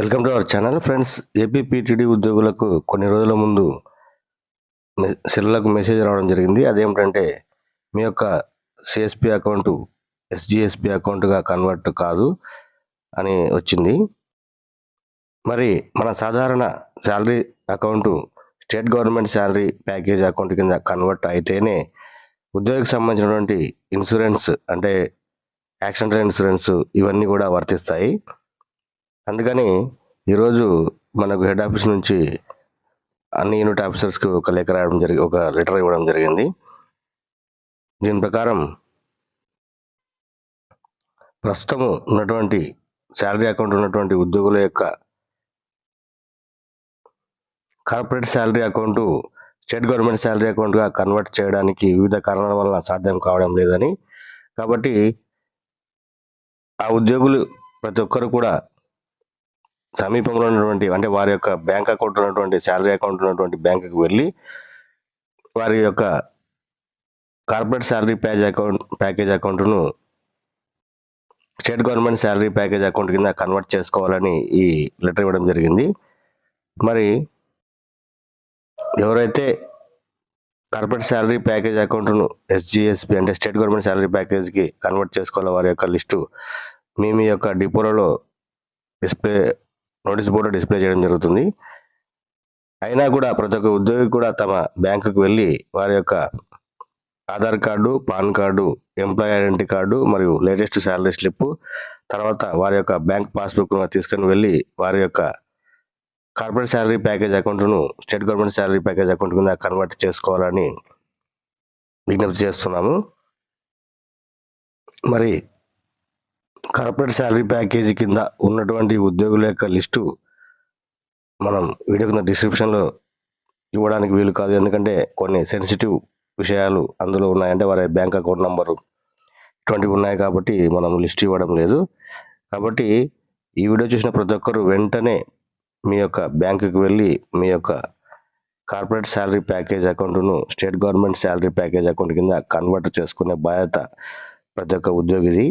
Welcome to our channel. Friends APPTD ఉద్యోగులకు కొన్ని రోజుల ముందు సెల్లకు మెసేజ్ రావడం జరిగింది. అదేమిటంటే మీ యొక్క సిఎస్పి అకౌంట్ ఎస్జిఎస్పి అకౌంట్గా కన్వర్ట్ కాదు అని వచ్చింది. మరి మన సాధారణ salary account state government salary package account కింద కన్వర్ట్ అయితేనే ఉద్యోగికి సంబంధించినటువంటి ఇన్సూరెన్స్ అంటే యాక్సిడెంటల్ ఇన్సూరెన్స్ ఇవన్నీ కూడా వర్తిస్తాయి. అందుకని ఈరోజు మనకు హెడ్ ఆఫీస్ నుంచి అన్ని యూనిట్ ఆఫీసర్స్కి ఒక లేఖ రాయడం జరిగి ఒక లెటర్ ఇవ్వడం జరిగింది. దీని ప్రకారం ప్రస్తుతం ఉన్నటువంటి శాలరీ అకౌంట్ ఉన్నటువంటి ఉద్యోగుల యొక్క corporate salary account state government salary అకౌంట్గా convert చేయడానికి వివిధ కారణాల వల్ల సాధ్యం కావడం లేదని. కాబట్టి ఆ ఉద్యోగులు ప్రతి ఒక్కరు కూడా సమీపంలో ఉన్నటువంటి అంటే వారి యొక్క బ్యాంక్ అకౌంట్ ఉన్నటువంటి శాలరీ అకౌంట్ ఉన్నటువంటి బ్యాంకుకి వెళ్ళి వారి యొక్క corporate salary package account package అకౌంట్ను state government salary package account కింద కన్వర్ట్ చేసుకోవాలని ఈ లెటర్ ఇవ్వడం జరిగింది. మరి ఎవరైతే కార్పొరేట్ శాలరీ ప్యాకేజ్ అకౌంట్ను ఎస్జిఎస్పి అంటే స్టేట్ గవర్నమెంట్ శాలరీ ప్యాకేజ్కి కన్వర్ట్ చేసుకోవాలో వారి యొక్క లిస్టు మీ మీ యొక్క డిపోలలో డిస్ప్లే నోటీస్ బోర్డు డిస్ప్లే చేయడం జరుగుతుంది. అయినా కూడా ప్రతి ఒక్క ఉద్యోగి కూడా తమ బ్యాంకుకు వెళ్ళి వారి యొక్క Aadhaar card PAN card employee identity card మరియు లేటెస్ట్ శాలరీ స్లిప్ తర్వాత వారి యొక్క బ్యాంక్ పాస్బుక్ తీసుకొని వెళ్ళి వారి యొక్క కార్పొరేట్ శాలరీ ప్యాకేజ్ అకౌంట్ను state government salary package account కింద కన్వర్ట్ చేసుకోవాలని విజ్ఞప్తి చేస్తున్నాము. మరి కార్పొరేట్ శాలరీ ప్యాకేజీ కింద ఉన్నటువంటి ఉద్యోగుల యొక్క లిస్టు మనం వీడియో కింద డిస్క్రిప్షన్లో ఇవ్వడానికి వీలు కాదు. ఎందుకంటే కొన్ని సెన్సిటివ్ విషయాలు అందులో ఉన్నాయంటే వారి బ్యాంక్ అకౌంట్ నంబరు ఇటువంటివి ఉన్నాయి కాబట్టి మనం లిస్ట్ ఇవ్వడం లేదు. కాబట్టి ఈ వీడియో చూసిన ప్రతి ఒక్కరు వెంటనే మీ యొక్క బ్యాంకుకి వెళ్ళి మీ యొక్క కార్పొరేట్ శాలరీ ప్యాకేజ్ అకౌంట్ను state government salary package account కింద కన్వర్ట్ చేసుకునే బాధ్యత ప్రతి ఒక్క ఉద్యోగిది.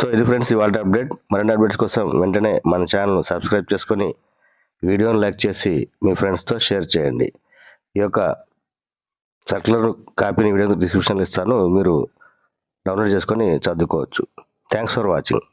సో ఇది ఫ్రెండ్స్ ఇవాళ అప్డేట్. మరిన్ని అప్డేట్స్ కోసం వెంటనే మన ఛానల్ సబ్స్క్రైబ్ చేసుకొని వీడియోను లైక్ చేసి మీ ఫ్రెండ్స్తో షేర్ చేయండి. ఈ యొక్క సర్కులర్ కాపీని వీడియో డిస్క్రిప్షన్లో ఇస్తాను. మీరు డౌన్లోడ్ చేసుకొని చదువుకోవచ్చు. Thanks for watching.